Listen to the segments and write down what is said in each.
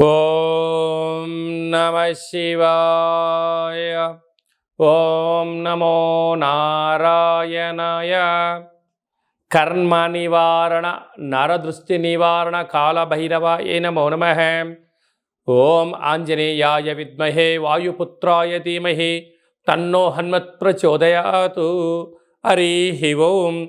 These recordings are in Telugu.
ఓం నమ శివాయ. ఓం నమో నారాయణాయ. కర్మ నివారణ నరదృష్టి నివారణ కాళభైరవాయ నమో నమ. ఓం ఆంజనేయాయ విద్మహే వాయుపుత్రాయ ధీమహి తన్నో హన్మత్ ప్రచోదయాతు. హరి ఓం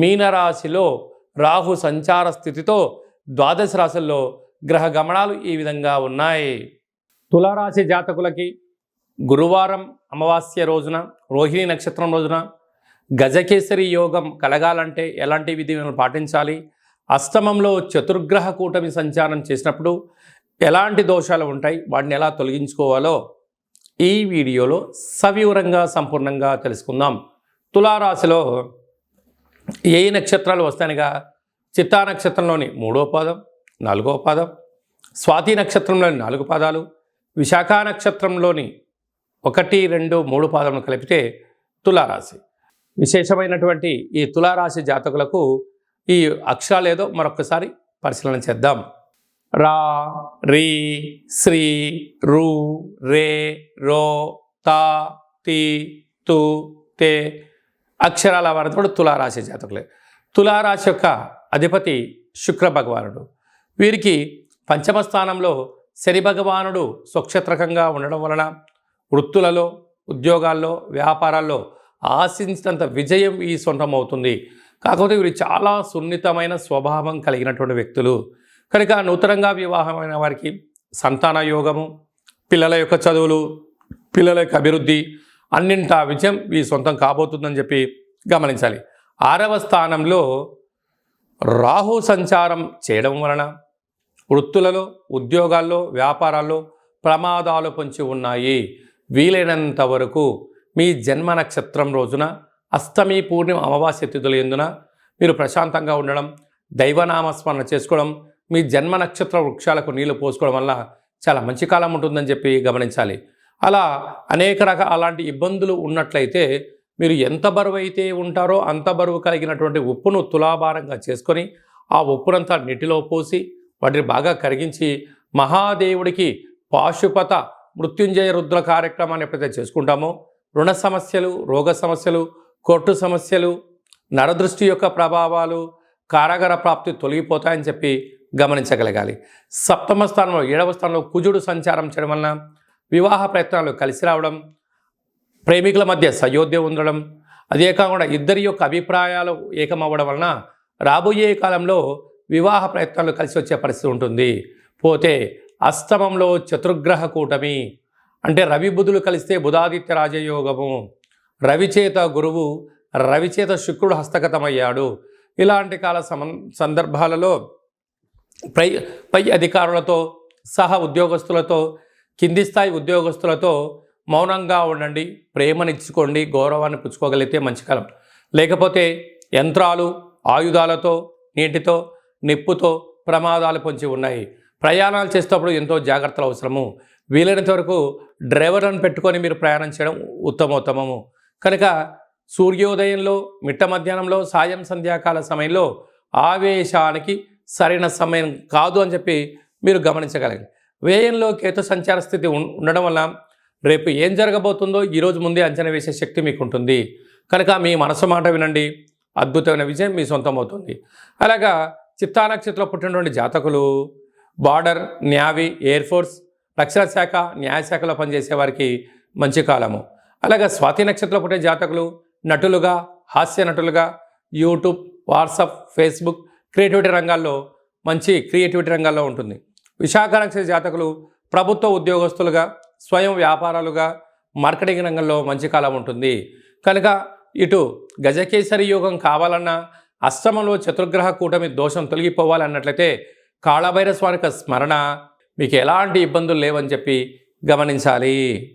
మీనరాశిలో రాహు సంచార స్థితితో ద్వాదశ రాశుల్లో గ్రహ గమనాలు ఈ విధంగా ఉన్నాయి. తులారాశి జాతకులకి గురువారం అమావాస్య రోజున రోహిణి నక్షత్రం రోజున గజకేసరి యోగం కలగాలంటే ఎలాంటి విధి పాటించాలి? అష్టమంలో చతుర్గ్రహ కూటమి సంచారం చేసినప్పుడు ఎలాంటి దోషాలు ఉంటాయి? వాటిని ఎలా తొలగించుకోవాలో ఈ వీడియోలో సవివరంగా సంపూర్ణంగా తెలుసుకుందాం. తులారాశిలో ఏ నక్షత్రాలు వస్తాయనగా? చిత్తా నక్షత్రంలోని మూడో పాదం నాలుగో పాదం స్వాతి నక్షత్రంలోని నాలుగు పాదాలు విశాఖ నక్షత్రంలోని ఒకటి రెండు మూడు పాదములు కలిపితే తులారాశి. విశేషమైనటువంటి ఈ తులారాశి జాతకులకు ఈ అక్షరాలు ఏదో మరొకసారి పరిశీలన చేద్దాం. రా రీ శ్రీ రు రే రో తా తి తు తే అక్షరాల వారితో కూడా తులారాశి జాతకులే. తులారాశి యొక్క అధిపతి శుక్ర భగవానుడు. వీరికి పంచమ స్థానంలో శని భగవానుడు స్వక్షత్రకంగా ఉండడం వలన వృత్తులలో ఉద్యోగాల్లో వ్యాపారాల్లో ఆశించినంత విజయం ఈ సొంతమవుతుంది కాకపోతే వీరు చాలా సున్నితమైన స్వభావం కలిగినటువంటి వ్యక్తులు. కనుక నూతనంగా వివాహమైన వారికి సంతాన యోగము పిల్లల యొక్క చదువులు పిల్లల యొక్క అభివృద్ధి అన్నింటా విజయం మీ సొంతం కాబోతుందని చెప్పి గమనించాలి. ఆరవ స్థానంలో రాహు సంచారం చేయడం వలన వృత్తులలో ఉద్యోగాల్లో వ్యాపారాల్లో ప్రమాదాలు పొంచి ఉన్నాయి. వీలైనంత వరకు మీ జన్మ నక్షత్రం రోజున అష్టమి పూర్ణిమ అమావాస్య తిథులు ఎందున మీరు ప్రశాంతంగా ఉండడం దైవనామస్మరణ చేసుకోవడం మీ జన్మ నక్షత్ర వృక్షాలకు నీళ్ళు పోసుకోవడం వల్ల చాలా మంచి కాలం ఉంటుందని చెప్పి గమనించాలి. అలా అనేక రకాల అలాంటి ఇబ్బందులు ఉన్నట్లయితే మీరు ఎంత బరువు అయితే ఉంటారో అంత బరువు కలిగినటువంటి ఉప్పును తులాభారంగా చేసుకొని ఆ ఉప్పునంతా నీటిలో పోసి వాటిని బాగా కరిగించి మహాదేవుడికి పాశుపత మృత్యుంజయ రుద్ర కార్యక్రమాన్ని ఎప్పుడైతే చేసుకుంటామో రుణ సమస్యలు రోగ సమస్యలు కోర్టు సమస్యలు నరదృష్టి యొక్క ప్రభావాలు కారాగార ప్రాప్తి తొలగిపోతాయని చెప్పి గమనించగలగాలి. సప్తమ స్థానంలో ఏడవ స్థానంలో కుజుడు సంచారం చేయడం వలన వివాహ ప్రయత్నాలు కలిసి రావడం ప్రేమికుల మధ్య సయోధ్య ఉండడం అదే కాకుండా ఇద్దరి యొక్క అభిప్రాయాలు ఏకమవ్వడం వలన రాబోయే కాలంలో వివాహ ప్రయత్నాలు కలిసి వచ్చే పరిస్థితి ఉంటుంది. పోతే అష్టమంలో చతుర్గ్రహ కూటమి అంటే రవి బుధులు కలిస్తే బుధాదిత్య రాజయోగము రవిచేత గురువు రవిచేత శుక్రుడు హస్తగతమయ్యాడు. ఇలాంటి కాల సమ సందర్భాలలో పై పై అధికారులతో సహ ఉద్యోగస్తులతో కింది స్థాయి ఉద్యోగస్తులతో మౌనంగా ఉండండి ప్రేమనిచ్చుకోండి గౌరవాన్ని పుచ్చుకోగలిగితే మంచి కాలం. లేకపోతే యంత్రాలు ఆయుధాలతో నీటితో నిప్పుతో ప్రమాదాలు పొంచి ఉన్నాయి. ప్రయాణాలు చేసేటప్పుడు ఎంతో జాగ్రత్తలు అవసరము. వీలైనంత వరకు డ్రైవర్లను పెట్టుకొని మీరు ప్రయాణం చేయడం ఉత్తమోత్తమము. కనుక సూర్యోదయంలో మిట్ట మధ్యాహ్నంలో సాయం సంధ్యాకాల సమయంలో ఆవేశానికి సరైన సమయం కాదు అని చెప్పి మీరు గమనించగలగాలి. వ్యయంలో కేతు సంచార స్థితి ఉండడం వల్ల రేపు ఏం జరగబోతుందో ఈరోజు ముందే అంచనా వేసే శక్తి మీకు ఉంటుంది కనుక మీ మనసు మాట వినండి. అద్భుతమైన విజయం మీ సొంతం అవుతుంది అలాగా చిత్తా నక్షత్రంలో పుట్టినటువంటి జాతకులు బార్డర్ న్యావీ ఎయిర్ ఫోర్స్ రక్షణ శాఖ న్యాయశాఖలో పనిచేసే వారికి మంచి కాలము. అలాగే స్వాతి నక్షత్రంలో పుట్టిన జాతకులు నటులుగా హాస్య నటులుగా యూట్యూబ్ వాట్సాప్ ఫేస్బుక్ క్రియేటివిటీ రంగాల్లో మంచి క్రియేటివిటీ రంగాల్లో ఉంటుంది. విశాఖ జాతకులు ప్రభుత్వ ఉద్యోగస్తులుగా స్వయం వ్యాపారాలుగా మార్కెటింగ్ రంగంలో మంచి కాలం ఉంటుంది. కనుక ఇటు గజకేసరి యోగం కావాలన్నా అష్టమంలో చతుర్గ్రహ కూటమి దోషం తొలగిపోవాలన్నట్లయితే కాళభైరస్వామిక స్మరణ మీకు ఎలాంటి ఇబ్బందులు లేవని చెప్పి గమనించాలి.